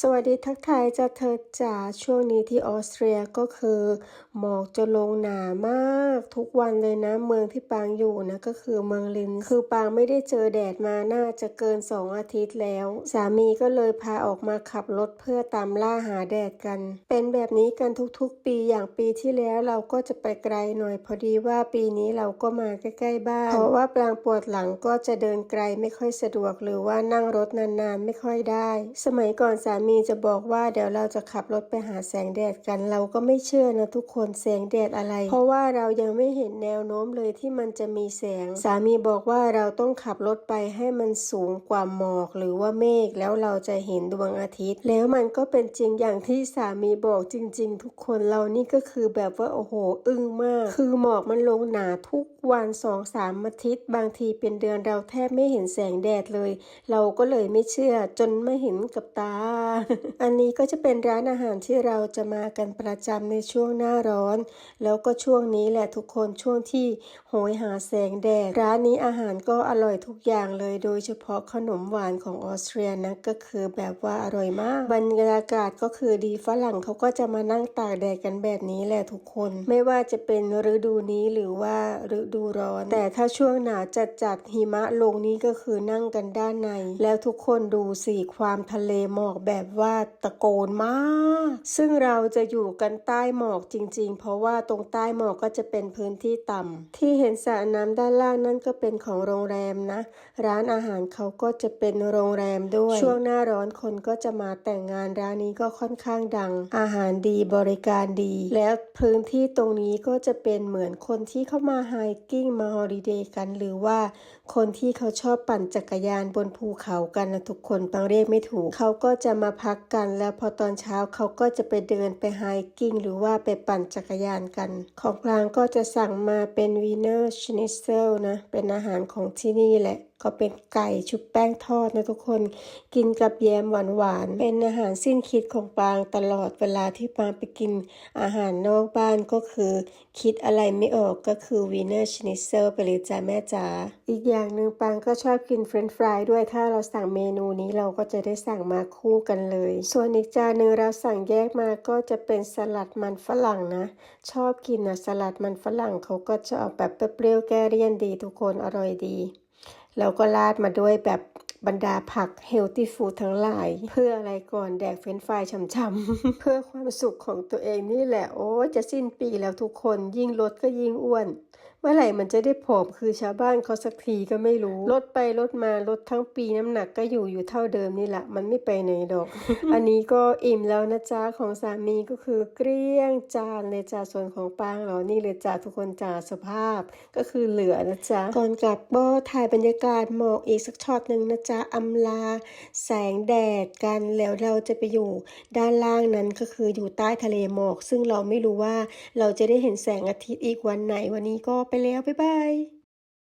สวัสดีทักทายจะเธอจ๋าช่วงนี้ที่ออสเตรียก็คือหมอกจะลงหนามากทุกวันเลยนะ เมืองที่ปางอยู่นะก็คือเมืองลินคือปางไม่ได้เจอแดดมาน่าจะเกินสองอาทิตย์แล้ว สามีก็เลยพาออกมาขับรถเพื่อตามล่าหาแดดกัน เป็นแบบนี้กันทุกๆ ปีอย่างปีที่แล้วเราก็จะไปไกลหน่อย พอดีว่าปีนี้เราก็มาใกล้ๆบ้านเพราะว่าปางปวดหลังก็จะเดินไกลไม่ค่อยสะดวกหรือว่านั่งรถนานๆ ไม่ค่อยได้ สมัยก่อนสามีมีจะบอกว่าเดี๋ยวเราจะขับรถไปหาแสงแดดกัน เราก็ไม่เชื่อนะทุกคนแสงแดดอะไร เพราะว่าเรายังไม่เห็นแนวโน้มเลยที่มันจะมีแสง สามีบอกว่าเราต้องขับรถไปให้มันสูงกว่าหมอกหรือว่าเมฆแล้วเราจะเห็นดวงอาทิตย์ แล้วมันก็เป็นจริงอย่างที่สามีบอกจริง ๆ ทุกคนเรานี่ก็คือแบบว่าโอ้โห อึ้งมาก คือหมอกมันลงหนาทุกวันสองสามอาทิตย์ บางทีเป็นเดือนเราแทบไม่เห็นแสงแดดเลย เราก็เลยไม่เชื่อจนไม่เห็นกับตาอันนี้ก็จะเป็นร้านอาหารที่เราจะมากันประจำในช่วงหน้าร้อน แล้วก็ช่วงนี้แหละทุกคนช่วงที่โหยหาแสงแดด ร้านนี้อาหารก็อร่อยทุกอย่างเลย โดยเฉพาะขนมหวานของออสเตรียนะก็คือแบบว่าอร่อยมาก บรรยากาศก็คือดีฝรั่งเขาก็จะมานั่งตากแดดกันแบบนี้แหละทุกคน ไม่ว่าจะเป็นฤดูนี้หรือว่าฤดูร้อน แต่ถ้าช่วงหนาวจัดจัดหิมะลงนี้ก็คือนั่งกันด้านใน แล้วทุกคนดูสิความทะเลหมอกแบบว่าตะโกนมาก ซึ่งเราจะอยู่กันใต้หมอกจริง ๆ เพราะว่าตรงใต้หมอกก็จะเป็นพื้นที่ต่ำที่เห็นสระน้ำด้านล่างนั่นก็เป็นของโรงแรมนะ ร้านอาหารเขาก็จะเป็นโรงแรมด้วย ช่วงหน้าร้อนคนก็จะมาแต่งงานร้านนี้ก็ค่อนข้างดัง อาหารดีบริการดี แล้วพื้นที่ตรงนี้ก็จะเป็นเหมือนคนที่เข้ามาไฮกิ้งมาฮอลิเดย์กัน หรือว่าคนที่เขาชอบปั่นจักรยานบนภูเขากันนะทุกคนบางเรียกไม่ถูกเขาก็จะมาพักกัน แล้วพอตอนเช้าเขาก็จะไปเดินไปไฮกิ้งหรือว่าไปปั่นจักรยานกัน ของกลางก็จะสั่งมาเป็นวีเนอร์ชนิเซลนะ เป็นอาหารของที่นี่แหละ ก็เป็นไก่ชุบแป้งทอดนะทุกคน กินกับแยมหวานๆ เป็นอาหารสิ้นคิดของปางตลอดเวลาที่ปางไปกินอาหารนอกบ้านก็คือ คิดอะไรไม่ออกก็คือวีเนอร์ชนิเซลไปเลยจ้าแม่จ๋า อีกอย่างหนึ่งปางก็ชอบกินเฟรนช์ฟรายด้วย ถ้าเราสั่งเมนูนี้เราก็จะได้สั่งมาคู่กันเลย ส่วนอีกจานหนึ่งเราสั่งแยกมาก็จะเป็นสลัดมันฝรั่งนะ ชอบกินนะสลัดมันฝรั่งเขาก็จะออกแบบเปรี้ยวแก้เลี่ยนดีทุกคนอร่อยดี แล้วก็ราดมาด้วยแบบ บรรดาผักเฮลตี้ฟู้ดทั้งหลาย เพื่ออะไรก่อนแดกเฟรนช์ฟรายช่ำๆ เพื่อความสุขของตัวเองนี่แหละ โอ้จะสิ้นปีแล้วทุกคนยิ่งลดก็ยิ่งอ้วน เมื่อไหร่มันจะได้ผอมคือชาวบ้านเขาสักทีก็ไม่รู้ ลดไปลดมาลดทั้งปีน้ำหนักก็อยู่อยู่เท่าเดิมนี่แหละ มันไม่ไปไหนดอก อันนี้ก็อิ่มแล้วนะจ๊ะของสามีก็คือเกลี้ยงจานเลยจ้าส่วนของปางเรานี่เลยจ้าทุกคนจ้าสภาพก็คือเหลือนะจ๊ะก่อนกลับก็ถ่ายบรรยากาศหมอกอีกสักช็อตหนึ่งนะจ๊ะจะอำลา แสงแดดกันแล้วเราจะไปอยู่ด้านล่างนั้นก็คืออยู่ใต้ทะเลหมอก ซึ่งเราไม่รู้ว่าเราจะได้เห็นแสงอาทิตย์อีกวันไหนวันนี้ก็ไปแล้ว บ๊ายบาย